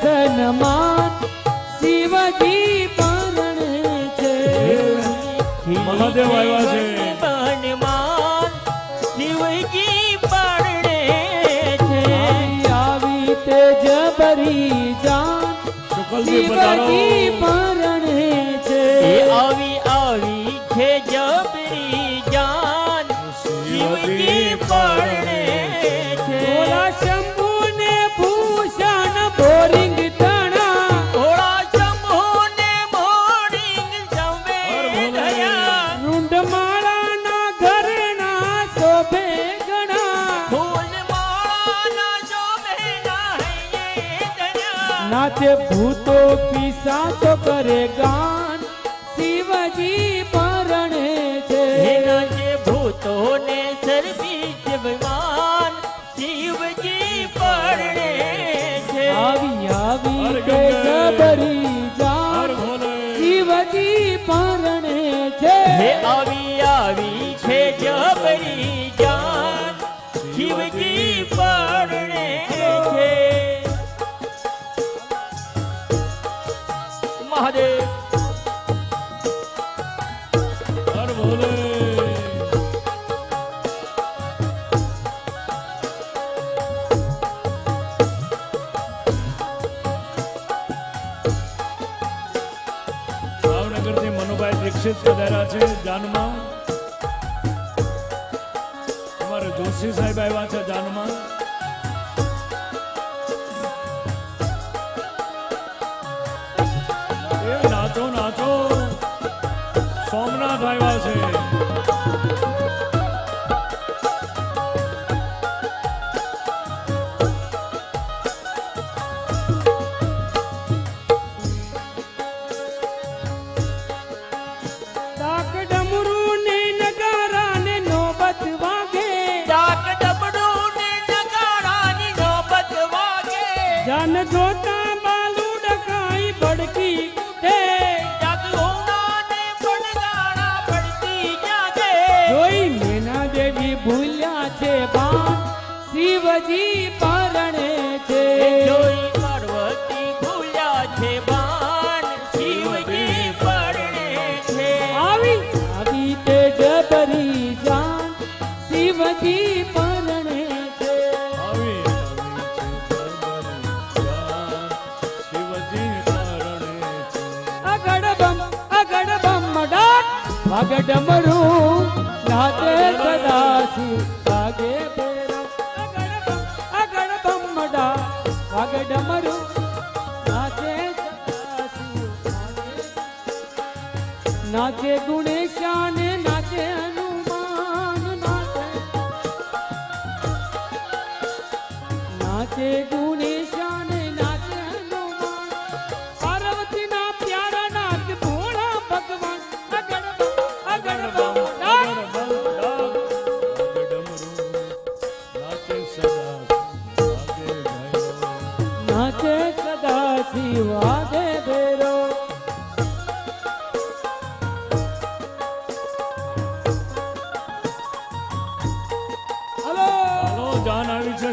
સન્માન શિવજી પરણે છે. મહાદેવ આવ્યા છે. બનમાન શિવજી પરણે છે. આવી તેજ ભરી જાન શિવજી પરણે છે. આવી કરે ગાન શિવજી પરણે છે. ભૂતોને સર્વિસ વિમાન ભાવનગરથી મનુભાઈ દીક્ષિત પધાર્યા છે જાનમાં. અમારે જોશી સાહેબ આવ્યા છે જાનમાં. નાચો નાચો. સોમનાથ આવ્યા છે. જન વાગ ડમરું રાતે સદાશી વાગે અગડ બમ અગડ બમ ડાક વાગ ડમરું નાચે નાચે ગુણેશાન નાચે હનુમાન, નાચે. નાચે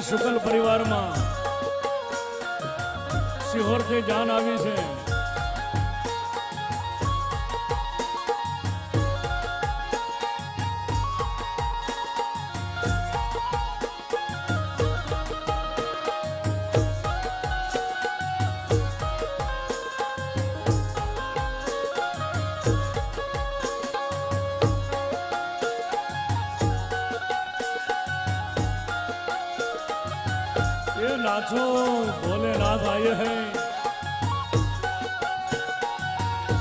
શુકલ પરિવારમાં સિહોરથી જાન આવી છે. ये नाचो भोलेनाथ आए हैं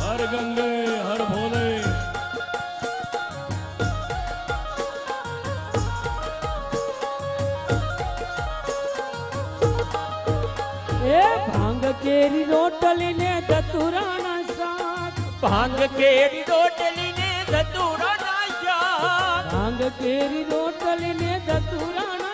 हर गंगे हर भोले એ ભાંગ કેરી રોટલી ને ધતુરાના શાક ભાંગ કેરી રોટલી ને ધતુરાના શાક ભાંગ કેરી રોટલી ને ધતુરાના શાક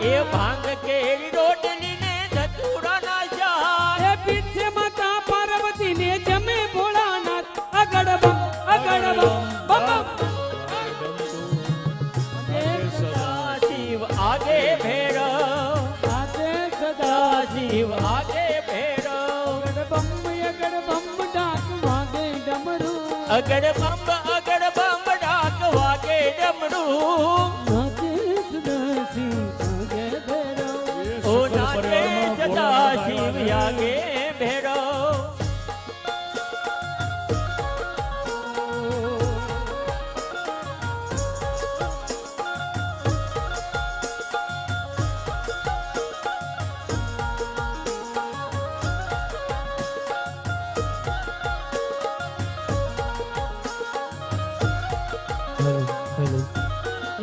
એ ભાંગ કેરી રોટલી ને ધતુરાના શાક એ પીછે માતા પાર્વતી ને જમે ભોળાનાથ. અગડ બમ અગડ બમ બમ શિવ આગે ભેરવ આગે સદા શિવ આગે ભેરવ અગડ બમ અગડ બમ ડાક વાગે ડમરું. અગડ બમ અગડ બમ ડાક વાગે ડમરું. શિવ હેલો.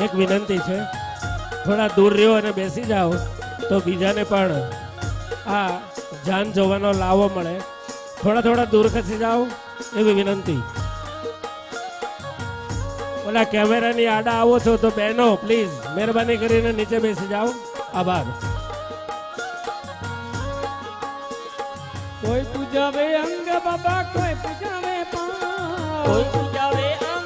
એક વિનંતી છે. થોડા દૂર રહ્યો અને બેસી જાઓ તો બીજાને પણ આ જાન જોવાનો લાવો મળે. થોડા થોડા દૂર ખસી જાઓ એવી વિનંતી. ઓલા કેમેરાની આડા આવો છો તો બહેનો પ્લીઝ મહેરબાની કરીને નીચે બેસી જાઓ. આભાર. કોઈ પૂજાવે અંગ બાબા કોઈ પૂજાવે કોઈ પૂજાવે અંગ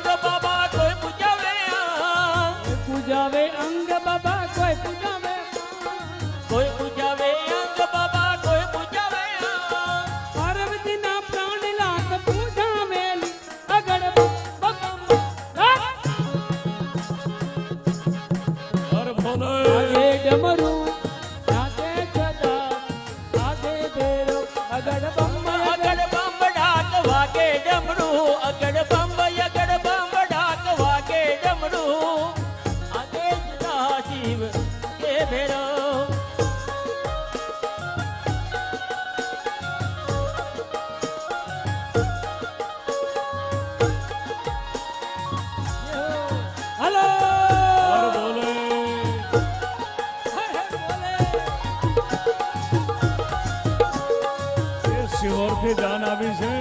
બમ શિહોરથી જાન આવી છે.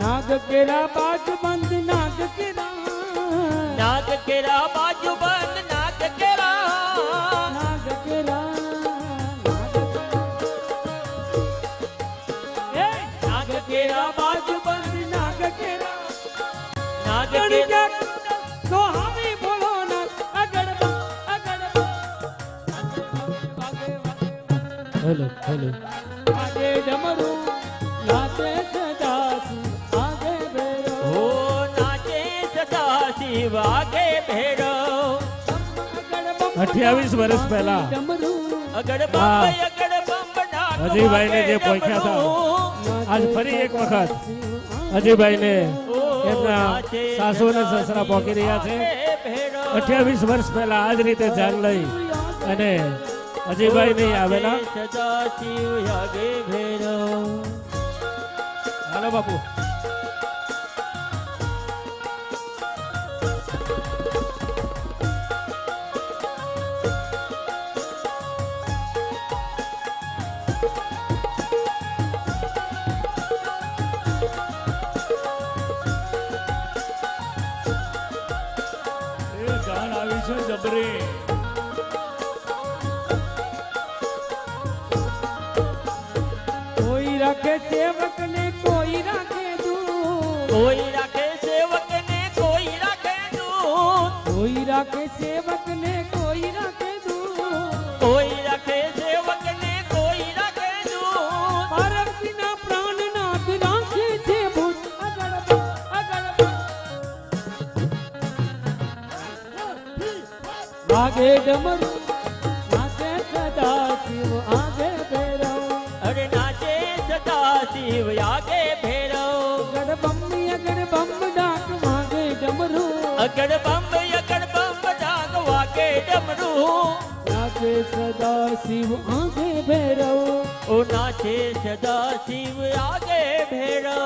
નાગ કેરા બાજ બંધ નાગ કેરા. નાગ કેરા બાજ બંધ નાગ કેરા. નાગ કેરા નાગ કેરા. એ નાગ કેરા બાજ બંધ નાગ કેરા. નાગ કેરા હેલો હેલો વાગે ડમરું નાચે સદાશિવ આગે ભેરો ઓ નાચે સદા આગે ભેરો અઠ્યાવીસ વર્ષ પહેલા. અજયભાઈ અજયભાઈને જે પહોંચ્યા પોખ્યા હતા. આજ ફરી એક વખત અજયભાઈને એમના સાસુ અને સસરા પોકી રહ્યા છે. અઠ્યાવીસ વર્ષ પહેલા આ જ રીતે જાન લઈ અને અજયભાઈ નહીં આવેલા સદા શિવ યાગે ભેરો હાલો બાપુ. જબરી. રાખે સેવક ને કોઈ રાખે દૂત કોઈ રાખે સેવક ને કોઈ રાખે કોઈ રાખે સેવક ને કોઈ રાખે કોઈ રાખે સેવક ને કોઈ રાખે ભારતી ના પ્રાણ નાથ રાખે છે ભૂત. અગળ અગળ વાગે ડમરું આગે ભેરો અગડ બમ અગડ બમ ડાક વાગે ડમરુ. અગડ બંબ ડાક વાગે ડમરુ. નાચે સદા શિવ આગે ભેરો ઓ નાચે સદા શિવ આગે ભેરો